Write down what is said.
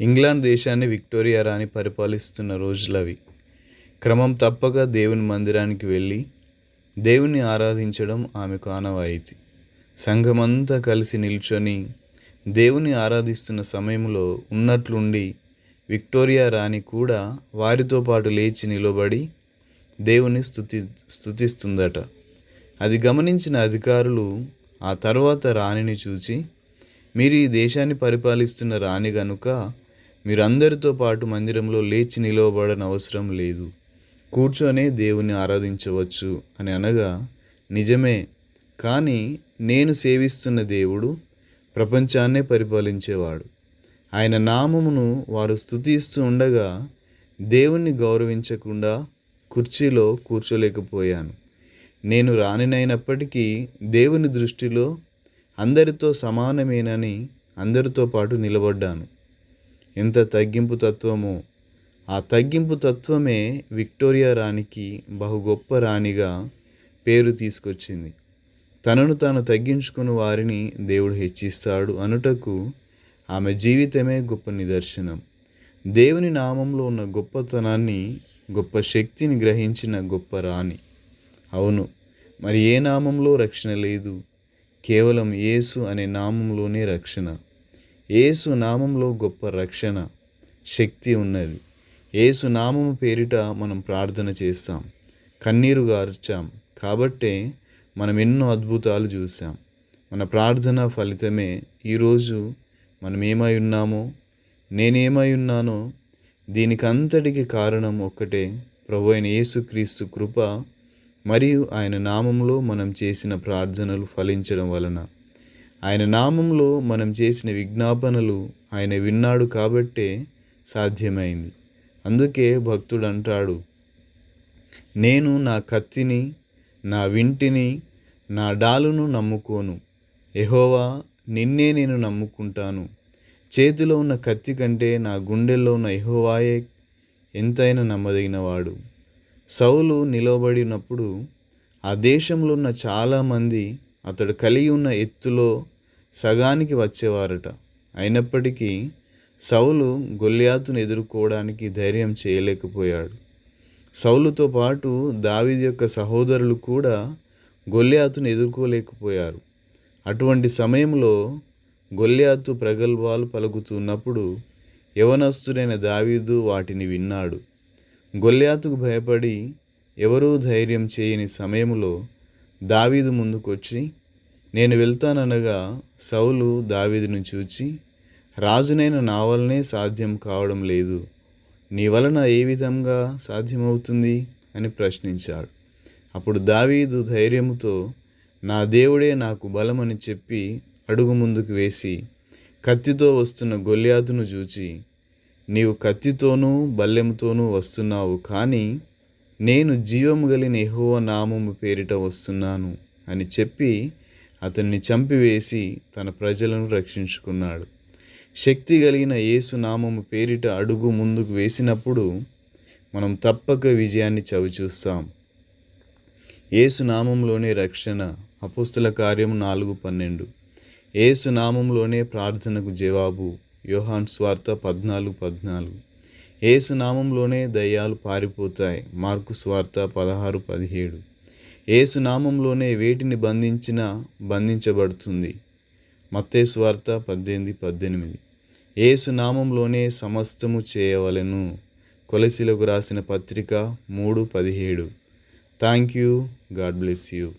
England దేశాన్ని Victoria రాణి పరిపాలిస్తున్న రోజులవి. క్రమం తప్పక దేవుని మందిరానికి వెళ్ళి దేవుణ్ణి ఆరాధించడం ఆమెకు ఆనవాయితీ సంఘమంతా కలిసి నిల్చొని దేవుని ఆరాధిస్తున్న సమయంలో ఉన్నట్లుండి విక్టోరియా రాణి కూడా వారితో పాటు లేచి నిలబడి దేవుని స్థుతి స్థుతిస్తుందట అది గమనించిన అధికారులు ఆ తర్వాత రాణిని చూచి మీరు ఈ దేశాన్ని పరిపాలిస్తున్న రాణి గనుక మీరందరితో పాటు మందిరంలో లేచి నిలవబడని అవసరం లేదు. కూర్చొనే దేవుని ఆరాధించవచ్చు అని అనగా నిజమే కానీ నేను సేవిస్తున్న దేవుడు ప్రపంచాన్నే పరిపాలించేవాడు. ఆయన నామమును వారు స్థుతిస్తూ ఉండగా దేవుణ్ణి గౌరవించకుండా కుర్చీలో కూర్చోలేకపోయాను. నేను రానినైనప్పటికీ దేవుని దృష్టిలో అందరితో సమానమేనని అందరితో పాటు నిలబడ్డాను. ఎంత తగ్గింపు తత్వమో. ఆ తగ్గింపు తత్వమే విక్టోరియా రాణికి బహు గొప్ప రాణిగా పేరు తీసుకొచ్చింది. తనను తాను తగ్గించుకుని వారిని దేవుడు హెచ్చిస్తాడు అనుటకు ఆమె జీవితమే గొప్ప నిదర్శనం. దేవుని నామంలో ఉన్న గొప్పతనాన్ని గొప్ప శక్తిని గ్రహించిన గొప్ప రాణి. అవును మరి ఏ నామంలో రక్షణ లేదు? కేవలం యేసు అనే నామంలోనే రక్షణ. ఏసు నామంలో గొప్ప రక్షణ శక్తి ఉన్నది. ఏసు నామము పేరిట మనం ప్రార్థన చేస్తాం. కన్నీరు గార్చాం. కాబట్టే మనం ఎన్నో అద్భుతాలు చూసాం మన ప్రార్థన ఫలితమే ఈరోజు మనం ఏమై ఉన్నామో నేనేమై ఉన్నానో దీనికంతటికి కారణం ఒక్కటే ప్రభు అయిన యేసుక్రీస్తు కృప మరియు ఆయన నామంలో మనం చేసిన ప్రార్థనలు ఫలించడం వలన. ఆయన నామంలో మనం చేసిన విజ్ఞాపనలు ఆయన విన్నాడు కాబట్టే సాధ్యమైంది. అందుకే భక్తుడు అంటాడు నేను నా కత్తిని నా వింటిని నా డాలును నమ్ముకోను. ఎహోవా నిన్నే నేను నమ్ముకుంటాను. చేతిలో ఉన్న కత్తి కంటే నా గుండెల్లో ఉన్న ఎహోవాయే ఎంతైనా నమ్మదగినవాడు. సౌలు నిలవబడినప్పుడు ఆ దేశంలో ఉన్న చాలామంది అతడు కలిగి ఉన్న ఎత్తులో సగానికి వచ్చేవారట. అయినప్పటికీ సౌలు గొల్యాతును ఎదుర్కోవడానికి ధైర్యం చేయలేకపోయాడు. సౌలుతో పాటు దావీదు యొక్క సహోదరులు కూడా గొల్యాతును ఎదుర్కోలేకపోయారు. అటువంటి సమయంలో గొల్యాతు ప్రగల్భాలు పలుకుతున్నప్పుడు యవనస్తుడైన దావీదు వాటిని విన్నాడు. గొల్యాతుకు భయపడి ఎవరూ ధైర్యం చేయని సమయంలో దావీదు ముందుకొచ్చి నేను వెళ్తాననగా సౌలు దావీదును చూచి రాజునైన నా వలనే సాధ్యం కావడం లేదు. నీ వలన ఏ విధంగా సాధ్యమవుతుంది? అని ప్రశ్నించాడు. అప్పుడు దావీదు ధైర్యముతో నా దేవుడే నాకు బలమని చెప్పి అడుగు ముందుకు వేసి కత్తితో వస్తున్న గొల్యాతును చూచి నీవు కత్తితోనూ బల్లెముతోనూ వస్తున్నావు కానీ నేను జీవము కలిగిన ఎహోవ నామము పేరిట వస్తున్నాను అని చెప్పి అతన్ని చంపివేసి తన ప్రజలను రక్షించుకున్నాడు. శక్తి కలిగిన యేసు నామము పేరిట అడుగు ముందుకు వేసినప్పుడు మనం తప్పక విజయాన్ని చవిచూస్తాం. ఏసు నామంలోనే రక్షణ. అపుస్తుల కార్యం నాలుగు పన్నెండు. ఏసు నామంలోనే ప్రార్థనకు జవాబు. యోహాన్ స్వార్థ పద్నాలుగు పద్నాలుగు. ఏసునామంలోనే దయ్యాలు పారిపోతాయి. మార్కు స్వార్త పదహారు పదిహేడు. ఏసునామంలోనే వేటిని బంధించిన బంధించబడుతుంది. మత్తే స్వార్త పద్దెనిమిది పద్దెనిమిది. ఏసునామంలోనే సమస్తము చేయవలెను. కొలసిలకు రాసిన పత్రిక మూడు పదిహేడు. Thank you God bless you.